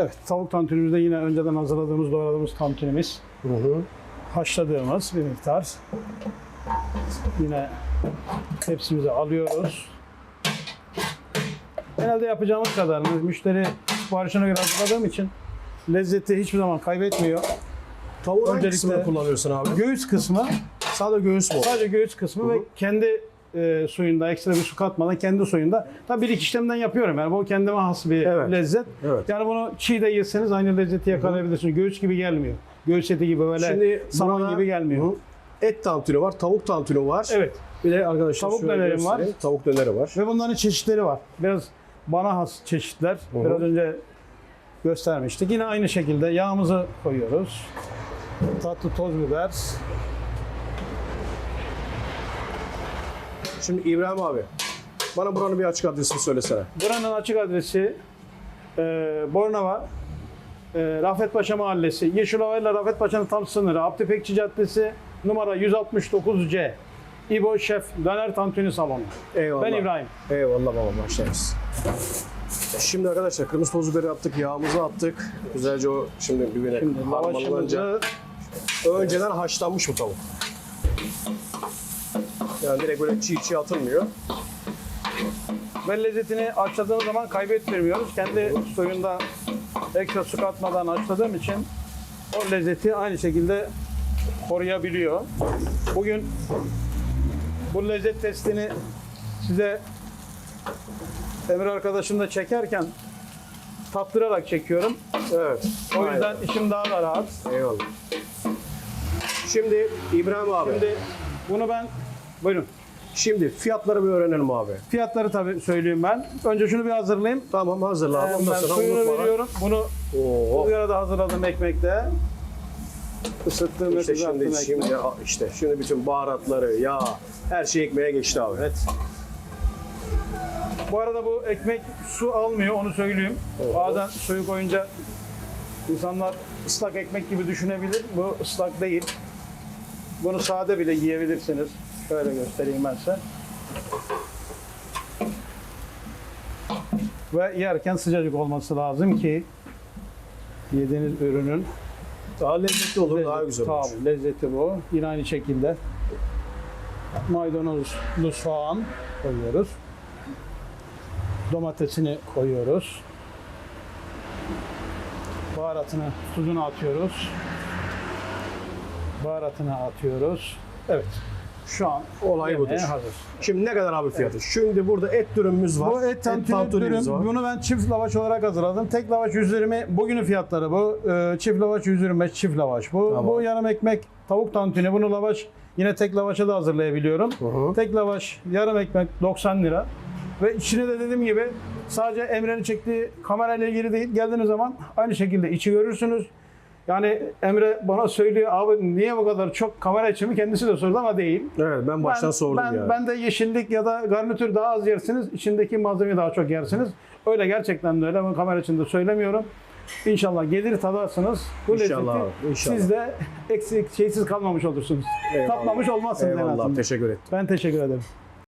Evet, tavuk tantunimizde yine önceden hazırladığımız, doğradığımız tantunimiz. Hı hı. Haşladığımız bir miktar. Yine tepsimize alıyoruz. Genelde yapacağımız kadarını müşteri siparişine göre hazırladığım için lezzeti hiçbir zaman kaybetmiyor. Tavuğun hangi kısmını kullanıyorsun abi? Göğüs kısmı, Sadece göğüs mü? sadece göğüs kısmı Hı hı. ve kendi e, suyunda, ekstra bir su katmadan kendi suyunda. Tabii bir iki işlemden yapıyorum yani bu kendime has bir Evet. lezzet. Evet. Yani bunu çiğ de yeseniz aynı lezzeti yakalayabilirsiniz. Göğüs gibi gelmiyor. Göğüs eti gibi böyle Şimdi saman burada- gibi gelmiyor. Hı. Et tantuni var, tavuk tantuni var. Evet. Bir de arkadaşlar Tavuk şöyle dönerim var. göstereyim. Tavuk döneri var. Ve bunların çeşitleri var. Biraz bana has çeşitler. Hı. Biraz önce göstermiştik. Yine aynı şekilde yağımızı koyuyoruz. Tatlı toz biber. Şimdi İbrahim abi, bana buranın bir açık adresini söylesene. Buranın açık adresi e, Bornova, e, Rafetpaşa Mahallesi, Yeşilova ile Rafetpaşa'nın tam sınırı, Abdü Pekçi Caddesi, numara 169C. İbo Şef, Döner Tantuni Salonu. Eyvallah. Ben İbrahim. Eyvallah baba başlarız. Şimdi arkadaşlar kırmızı toz biberi attık, yağımızı attık. Güzelce o şimdi birbirine lavaşımızı Önceden haşlanmış bu tavuk. Yani direkt böyle çiğ çiğ atılmıyor. ve lezzetini haşladığımız zaman kaybettirmiyoruz. Kendi suyunda ekstra su katmadan haşladığım için o lezzeti aynı şekilde koruyabiliyor. Bugün bu lezzet testini size Emre arkadaşım da çekerken tattırarak çekiyorum. Evet. O yüzden işim daha da rahat. Aynen. Eyvallah. Şimdi İbrahim abi. Şimdi bunu ben buyurun. fiyatları bir öğrenelim abi. Fiyatları tabii söyleyeyim ben. Önce şunu bir hazırlayayım. Tamam hazırla abi. Ee, Ondan ben sonra suyunu unutma. veriyorum. Bunu Oo. ızgarada hazırladım ekmekte. Isıttığım ve İşte kızarttığım şimdi, ekmek. şimdi işte şimdi bütün baharatları, yağ, her şey ekmeğe geçti abi. Evet. Bu arada bu ekmek su almıyor onu söyleyeyim. Bazen suyu koyunca insanlar ıslak ekmek gibi düşünebilir. Bu ıslak değil. Bunu sade bile yiyebilirsiniz. Şöyle göstereyim ben size. Ve yerken sıcacık olması lazım ki yediğiniz ürünün Daha lezzetli olur, daha güzel olur. Tamam, lezzeti bu. Yine aynı şekilde maydanozlu soğan koyuyoruz. Domatesini koyuyoruz. Baharatını, tuzunu atıyoruz. Baharatını atıyoruz. Evet. Şu an Olay budur. hazır. Şimdi ne kadar abi fiyatı? Şimdi burada et dürümümüz var. Bu et tantuni dürüm. var. Bunu ben çift lavaş olarak hazırladım. Tek lavaş 120. Bugünün fiyatları bu. Ee, çift lavaş 125 çift lavaş. Bu Tamam. bu yarım ekmek tavuk tantuni. Bunu lavaş yine tek lavaşa da hazırlayabiliyorum. hı. Tek lavaş yarım ekmek 90 lira. Ve içine de dediğim gibi sadece Emre'nin çektiği kamerayla ilgili değil. Geldiğiniz zaman aynı şekilde içi görürsünüz. Yani Emre bana söylüyor abi niye bu kadar çok kamera için mi kendisi de sordu ama değil. Evet ben baştan Ben- sordum ben, yani. Ben de yeşillik ya da garnitür daha az yersiniz. içindeki malzemeyi daha çok yersiniz. Öyle gerçekten de öyle. Ben kamera içinde söylemiyorum. İnşallah gelir tadarsınız. Bu İnşallah lezzeti inşallah. siz de eksik şeysiz kalmamış olursunuz. Eyvallah. Tatmamış olmazsınız en Eyvallah azından. teşekkür ederim. Ben teşekkür ederim.